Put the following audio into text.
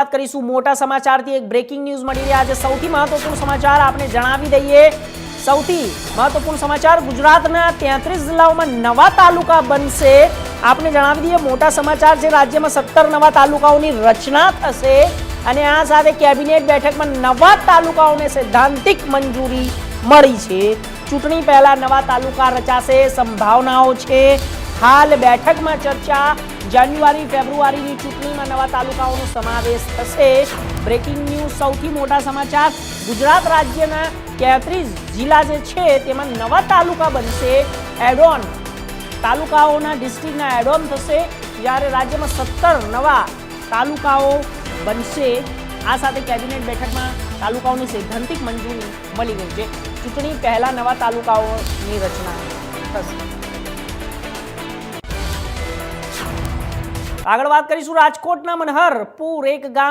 વાત કરીશું મોટા સમાચારથી. એક બ્રેકિંગ ન્યૂઝ મળી રહ્યા છે. સૌથી મહત્વપૂર્ણ સમાચાર આપણે જણાવી દઈએ. સૌથી મહત્વપૂર્ણ સમાચાર ગુજરાતના તેત્રીસ જિલ્લાઓમાં નવા તાલુકા બનશે. આપણે જણાવી દઈએ, મોટા સમાચાર છે, રાજ્યમાં સત્તર નવા તાલુકાઓની રચના થશે. અને આ સાથે કેબિનેટ બેઠકમાં નવા તાલુકાઓને સૈદ્ધાંતિક મંજૂરી મળી છે. ચૂંટણી પહેલા નવા તાલુકા રચાશે, સંભાવનાઓ છે. હાલ બેઠકમાં ચર્ચા જાન્યુઆરી, ફેબ્રુઆરીની ચૂંટણીમાં નવા તાલુકાઓનો સમાવેશ થશે. બ્રેકિંગ ન્યૂઝ સૌથી મોટા સમાચાર. ગુજરાત રાજ્યના તેત્રીસ જિલ્લા જે છે, તેમાં નવા તાલુકા બનશે એડોન. તાલુકાઓના ડિસ્ટ્રિક્ટના એડોન થશે, જ્યારે રાજ્યમાં સત્તર નવા તાલુકાઓ બનશે. આ સાથે કેબિનેટ બેઠકમાં તાલુકાઓની સૈદ્ધાંતિક મંજૂરી મળી ગઈ છે. ચૂંટણી પહેલાં નવા તાલુકાઓની રચના થશે. આગળ વાત કરીશું રાજકોટના મનહર. પૂર એક ગામ